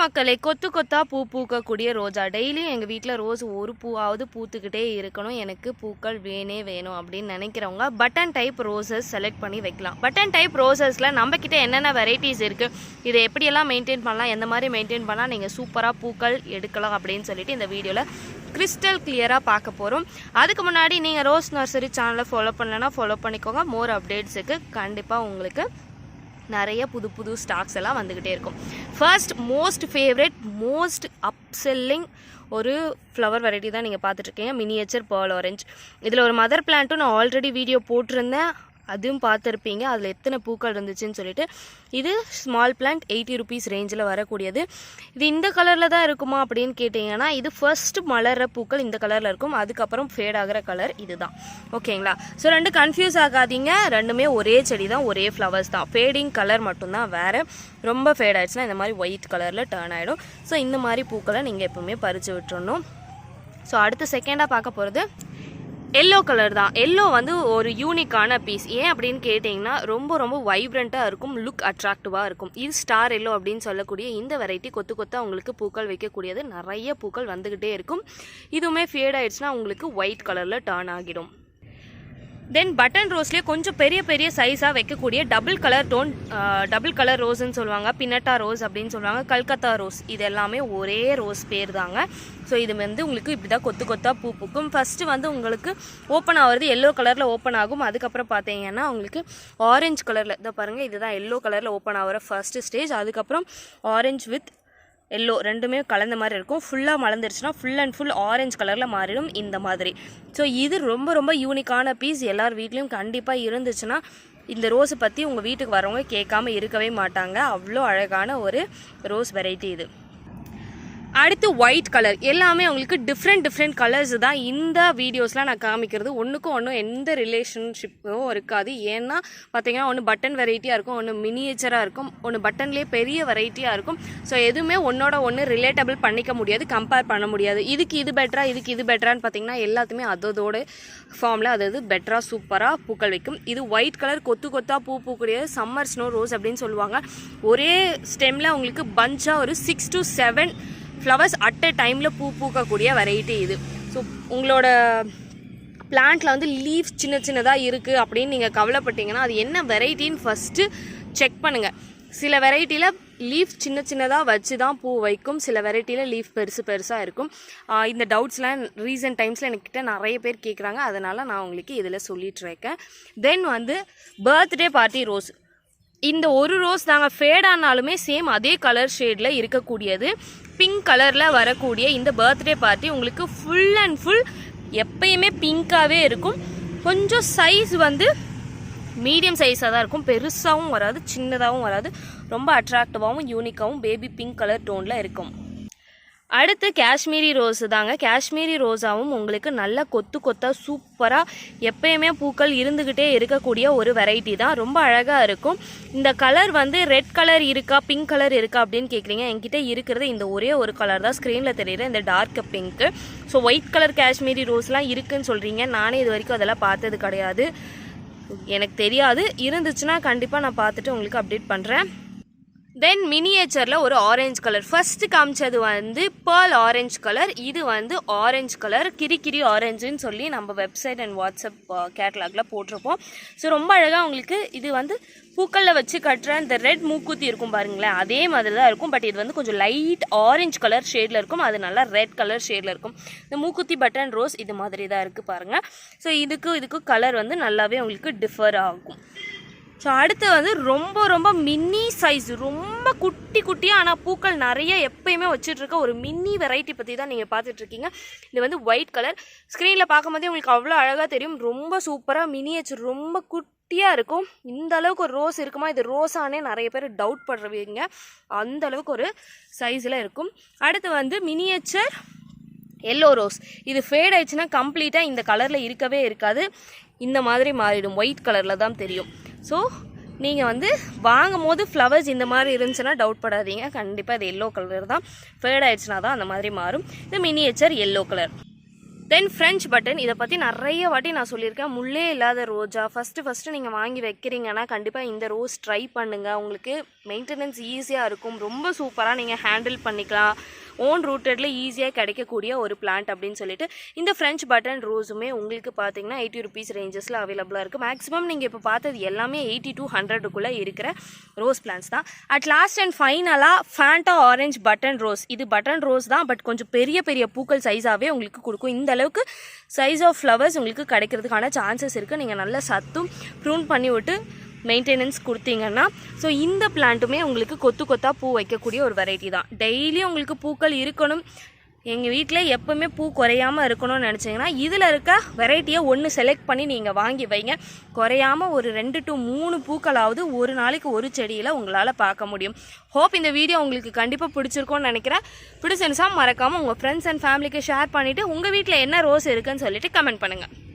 மக்களே கொத்து கொத்தா பூ பூக்கக்கூடிய ரோஜா. டெய்லியும் எங்கள் வீட்டில் ரோஸ் ஒரு பூவாவது பூத்துக்கிட்டே இருக்கணும். எனக்கு பூக்கள் வேணே வேணும் அப்படின்னு நினைக்கிறவங்க பட்டன் டைப் ரோசஸ் செலக்ட் பண்ணி வைக்கலாம். பட்டன் டைப் ரோசஸில் நம்மக்கிட்ட என்னென்ன வெரைட்டிஸ் இருக்குது இதை எப்படியெல்லாம் மெயின்டைன் பண்ணலாம்? எந்த மாதிரி மெயின்டைன் பண்ணால் நீங்கள் சூப்பராக பூக்கள் எடுக்கலாம் அப்படின்னு சொல்லிட்டு இந்த வீடியோவில் கிறிஸ்டல் கிளியராக பார்க்க போகிறோம் அதுக்கு முன்னாடி நீங்கள் ரோஸ் நர்சரி சேனலை ஃபாலோ பண்ணலன்னா ஃபாலோ பண்ணிக்கோங்க. மோர் அப்டேட்ஸுக்கு கண்டிப்பாக உங்களுக்கு நிறைய புது புது ஸ்டாக்ஸ் எல்லாம் வந்துக்கிட்டே இருக்கும். First most favourite most upselling ஒரு ஃப்ளவர் வெரைட்டி தான் நீங்கள் பார்த்துட்ருக்கீங்க மினியேச்சர் பேர்ல் ஆரஞ்ச் இதில் ஒரு மதர் பிளான்ட்டும் நான் ஆல்ரெடி வீடியோ போட்டிருந்தேன். அதுவும் பார்த்துருப்பீங்க. அதில் எத்தனை பூக்கள் இருந்துச்சுன்னு சொல்லிட்டு. இது ஸ்மால் பிளான்ட் எயிட்டி ருபீஸ் ரேஞ்சில் வரக்கூடியது. இது இந்த கலரில் தான் இருக்குமா அப்படின்னு கேட்டிங்கன்னா இது ஃபர்ஸ்ட் மலர்ற பூக்கள் இந்த கலரில் இருக்கும். அதுக்கப்புறம் ஃபேட் ஆகிற கலர் இதுதான். ஓகேங்களா? ஸோ ரெண்டு கன்ஃபியூஸ் ஆகாதீங்க. ரெண்டுமே ஒரே செடி தான் ஒரே ஃப்ளவர்ஸ் தான். ஃபேடிங் கலர் மட்டும்தான் வேறு. ரொம்ப ஃபேட் ஆயிடுச்சுன்னா இந்த மாதிரி ஒயிட் கலரில் டேர்ன் ஆகிடும் ஸோ இந்த மாதிரி பூக்களை நீங்கள் எப்பவுமே பறித்து விட்டுறணும். ஸோ அடுத்து செகண்டாக பார்க்க போகிறது எல்லோ கலர் தான். எல்லோ வந்து ஒரு யூனிக்கான பீஸ் ஏன் அப்படின்னு கேட்டிங்கன்னா ரொம்ப ரொம்ப வைப்ரண்ட்டாக இருக்கும் லுக் அட்ராக்டிவாக இருக்கும். இது ஸ்டார் எல்லோ அப்படின்னு சொல்லக்கூடிய இந்த வெரைட்டி கொத்து கொத்தாக உங்களுக்கு பூக்கள் வைக்கக்கூடியது. நிறைய பூக்கள் வந்துக்கிட்டே இருக்கும். இதுவுமே ஃபேட் ஆயிடுச்சுன்னா உங்களுக்கு ஒயிட் கலரில் டர்ன் ஆகிடும். தென் பட்டன் ரோஸ்லேயே கொஞ்சம் பெரிய பெரிய சைஸாக வைக்கக்கூடிய double colour tone double colour ரோஸ்ன்னு சொல்லுவாங்க. பின்னட்டா ரோஸ் அப்படின்னு சொல்லுவாங்க. கல்கத்தா ரோஸ் இது எல்லாமே ஒரே ரோஸ் பேர் தாங்க. ஸோ இது வந்து உங்களுக்கு இப்படி தான் கொத்து கொத்தாக பூ பூக்கும். ஃபஸ்ட்டு வந்து உங்களுக்கு ஓப்பன் ஆகிறது எல்லோ கலரில் ஓப்பன் ஆகும். அதுக்கப்புறம் பார்த்தீங்கன்னா உங்களுக்கு ஆரஞ்சு கலரில் இதை பாருங்கள் இதுதான் எல்லோ கலரில் ஓப்பன் ஆகிற ஃபஸ்ட்டு ஸ்டேஜ் அதுக்கப்புறம் ஆரஞ்சு வித் எல்லோ ரெண்டுமே கலந்த மாதிரி இருக்கும். ஃபுல்லாக மலர்ந்துருச்சுன்னா ஃபுல் அண்ட் ஃபுல் ஆரஞ்சு கலரில் மாறிடும் இந்த மாதிரி. ஸோ இது ரொம்ப ரொம்ப யூனிக்கான பீஸ் எல்லார் வீட்லேயும் கண்டிப்பாக இருந்துச்சுன்னா இந்த ரோஸை பற்றி உங்கள் வீட்டுக்கு வரவங்க கேட்காம இருக்கவே மாட்டாங்க. அவ்வளோ அழகான ஒரு ரோஸ் வெரைட்டி இது. அடுத்து ஒயிட் கலர் எல்லாமே உங்களுக்கு டிஃப்ரெண்ட் டிஃப்ரெண்ட் கலர்ஸ் தான் இந்த வீடியோஸ்லாம் நான் காமிக்கிறது. ஒன்றுக்கும் ஒன்றும் எந்த ரிலேஷன்ஷிப்பும் இருக்காது. ஏன்னா பார்த்தீங்கன்னா ஒன்று பட்டன் வெரைட்டியாக இருக்கும் ஒன்று மினியேச்சராக இருக்கும் ஒன்று பட்டன்லேயே பெரிய வெரைட்டியாக இருக்கும். ஸோ எதுவுமே ஒன்றோட ஒன்று ரிலேட்டபிள் பண்ணிக்க முடியாது கம்பேர் பண்ண முடியாது. இதுக்கு இது பெட்டரா இதுக்கு இது பெட்டரான்னு பார்த்தீங்கன்னா எல்லாத்துமே அதோட ஃபார்மில் அதாவது பெட்டராக சூப்பராக பூக்கள் வைக்கும். இது ஒயிட் கலர் கொத்து கொத்தாக பூ பூக்கூடிய சம்மர் ஸ்னோ ரோஸ் அப்படின்னு சொல்லுவாங்க. ஒரே ஸ்டெம்மில் உங்களுக்கு பஞ்சாக ஒரு six to seven flowers at a டைமில் பூ பூக்கக்கூடிய வெரைட்டி இது. ஸோ உங்களோட பிளான்ட்டில் வந்து லீஃப் சின்ன சின்னதாக இருக்குது அப்படின்னு நீங்கள் கவலைப்பட்டீங்கன்னா அது என்ன வெரைட்டின்னு ஃபஸ்ட்டு செக் பண்ணுங்கள் சில வெரைட்டியில் லீஃப் சின்ன சின்னதாக வச்சு தான் பூ வைக்கும். சில வெரைட்டியில் லீஃப் பெருசு பெருசாக இருக்கும். இந்த டவுட்ஸ்லாம் ரீசன்ட் டைம்ஸில் என்கிட்ட நிறைய பேர் கேட்குறாங்க அதனால் நான் உங்களுக்கு இதில் சொல்லிட்டு இருக்கேன். தென் வந்து பர்த்டே பார்ட்டி ரோஸ் இந்த ஒரு ரோஸ் தாங்க ஃபேட் ஆனாலுமே சேம் அதே கலர் ஷேடில் இருக்கக்கூடியது. பிங்க் கலரில் வரக்கூடிய இந்த பர்த்டே பார்ட்டி உங்களுக்கு ஃபுல் அண்ட் ஃபுல் எப்பயுமே பிங்க்காகவே இருக்கும். கொஞ்சம் சைஸ் வந்து மீடியம் சைஸாக தான் இருக்கும். பெருசாகவும் வராது சின்னதாகவும் வராது. ரொம்ப அட்ராக்டிவாகவும் யூனிக்காகவும் பேபி பிங்க் கலர் டோனில் இருக்கும். அடுத்து காஷ்மீரி ரோஸு தாங்க. காஷ்மீரி ரோஸாவும் உங்களுக்கு நல்ல கொத்து கொத்தாக சூப்பராக எப்பயுமே பூக்கள் இருந்துக்கிட்டே இருக்கக்கூடிய ஒரு வெரைட்டி தான். ரொம்ப அழகாக இருக்கும். இந்த கலர் வந்து ரெட் கலர் இருக்கா பிங்க் கலர் இருக்கா அப்படின்னு கேட்குறீங்க என்கிட்ட இருக்கிறது இந்த ஒரே ஒரு கலர் தான். ஸ்க்ரீனில் தெரியுற இந்த dark pink so white colour Kashmiri ரோஸ்லாம் இருக்குன்னு சொல்கிறீங்க நானே இது வரைக்கும் அதெல்லாம் பார்த்தது கிடையாது. எனக்கு தெரியாது. இருந்துச்சுன்னா கண்டிப்பாக நான் பார்த்துட்டு உங்களுக்கு அப்டேட் பண்ணுறேன் தென் மினியேச்சரில் ஒரு ஆரஞ்சு கலர் ஃபர்ஸ்ட் காமிச்சது வந்து பேர்ல் ஆரஞ்சு கலர் இது வந்து ஆரஞ்சு கலர் கிரிக்கிரி ஆரஞ்சுன்னு சொல்லி நம்ம வெப்சைட் அண்ட் வாட்ஸ்அப் கேட்லாகில் போட்டிருப்போம். ஸோ ரொம்ப அழகாக உங்களுக்கு இது வந்து பூக்களில் வச்சு கட்டுற இந்த ரெட் மூக்குத்தி இருக்கும் பாருங்களேன். அதே மாதிரி தான் இருக்கும். பட் இது வந்து கொஞ்சம் லைட் ஆரஞ்சு கலர் ஷேடில் இருக்கும். அது நல்லா ரெட் கலர் ஷேடில் இருக்கும். இந்த மூக்குத்தி பட்டன் ரோஸ் இது மாதிரி தான் இருக்குது பாருங்கள் ஸோ இதுக்கு இதுக்கு கலர் வந்து நல்லாவே உங்களுக்கு டிஃபர் ஆகும். ஸோ அடுத்து வந்து ரொம்ப ரொம்ப மின்னி சைஸ் ரொம்ப குட்டி குட்டியாக ஆனால் பூக்கள் நிறைய எப்பயுமே வச்சுட்ருக்க ஒரு மினி வெரைட்டி பற்றி தான் நீங்கள் பார்த்துட்ருக்கீங்க இது வந்து ஒயிட் கலர் ஸ்க்ரீனில் பார்க்கும்போதே உங்களுக்கு அவ்வளோ அழகாக தெரியும். ரொம்ப சூப்பராக மினியேச்சர் ரொம்ப குட்டியாக இருக்கும். இந்த அளவுக்கு ஒரு ரோஸ் இருக்குமா? இது ரோஸானே நிறைய பேர் டவுட் படுறவங்க. அந்த அளவுக்கு ஒரு சைஸில் இருக்கும். அடுத்து வந்து மினியேச்சர் எல்லோ ரோஸ் இது ஃபேட் ஆயிடுச்சுன்னா கம்ப்ளீட்டாக இந்த கலரில் இருக்கவே இருக்காது. இந்த மாதிரி மாறிடும். ஒயிட் கலரில் தான் தெரியும். ஸோ நீங்கள் வந்து வாங்கும் போது ஃப்ளவர்ஸ் இந்த மாதிரி இருந்துச்சுன்னா டவுட் படாதீங்க. கண்டிப்பாக இது எல்லோ கலர் தான். ஃபேட் ஆயிடுச்சுனா தான் அந்த மாதிரி மாறும். இது miniature yellow colour then French button இதை பற்றி நிறைய வாட்டி நான் சொல்லியிருக்கேன். முள்ளே இல்லாத ரோஜா. ஃபஸ்ட்டு ஃபஸ்ட்டு நீங்கள் வாங்கி வைக்கிறீங்கன்னா கண்டிப்பாக இந்த ரோஸ் ட்ரை பண்ணுங்கள் உங்களுக்கு மெயின்டெனன்ஸ் ஈஸியாக இருக்கும். ரொம்ப சூப்பராக நீங்கள் ஹேண்டில் பண்ணிக்கலாம். ஓன் ரூட்டடில் ஈஸியாக கிடைக்கக்கூடிய ஒரு பிளான்ட் அப்படின்னு சொல்லிட்டு இந்த ஃப்ரெஞ்ச் பட்டன் ரோஸுமே உங்களுக்கு பார்த்தீங்கன்னா எயிட்டி ருபீஸ் ரேஞ்சஸில் அவைலபிளாக இருக்குது மேக்ஸிமம் நீங்கள் இப்போ பார்த்தது எல்லாமே எயிட்டி டூ ஹண்ட்ரடுக்குள்ளே இருக்கிற ரோஸ் பிளான்ஸ் தான். அட் லாஸ்ட் அண்ட் ஃபைனலாக ஃபேண்டா ஆரஞ்ச் பட்டன் ரோஸ் இது பட்டன் ரோஸ் தான் பட் கொஞ்சம் பெரிய பெரிய பூக்கள் சைஸாகவே உங்களுக்கு கொடுக்கும். இந்த அளவுக்கு சைஸ் ஆஃப் ஃப்ளவர்ஸ் உங்களுக்கு கிடைக்கிறதுக்கான சான்சஸ் இருக்குது நீங்கள் நல்ல சத்தும் ப்ரூன் பண்ணி விட்டு மெயின்டெனன்ஸ் கொடுத்தீங்கன்னா ஸோ இந்த பிளான்ட்டுமே உங்களுக்கு கொத்து கொத்தாக பூ வைக்கக்கூடிய ஒரு வெரைட்டி தான். டெய்லியும் உங்களுக்கு பூக்கள் இருக்கணும். எங்கள் வீட்டில் எப்போவுமே பூ குறையாமல் இருக்கணும்னு நினச்சிங்கன்னா இதில் இருக்க வெரைட்டியை ஒன்று செலக்ட் பண்ணி நீங்கள் வாங்கி வைங்க. குறையாமல் ஒரு ரெண்டு டு மூணு பூக்களாவது ஒரு நாளைக்கு ஒரு செடியில் உங்களால் பார்க்க முடியும். ஹோப் இந்த வீடியோ உங்களுக்கு கண்டிப்பாக பிடிச்சிருக்கோன்னு நினைக்கிறேன். பிடிச்சிருந்துச்சா மறக்காமல் உங்கள் ஃப்ரெண்ட்ஸ் அண்ட் ஃபேமிலிக்கு ஷேர் பண்ணிவிட்டு உங்கள் வீட்டில் என்ன ரோஸ் இருக்குன்னு சொல்லிட்டு கமெண்ட் பண்ணுங்கள்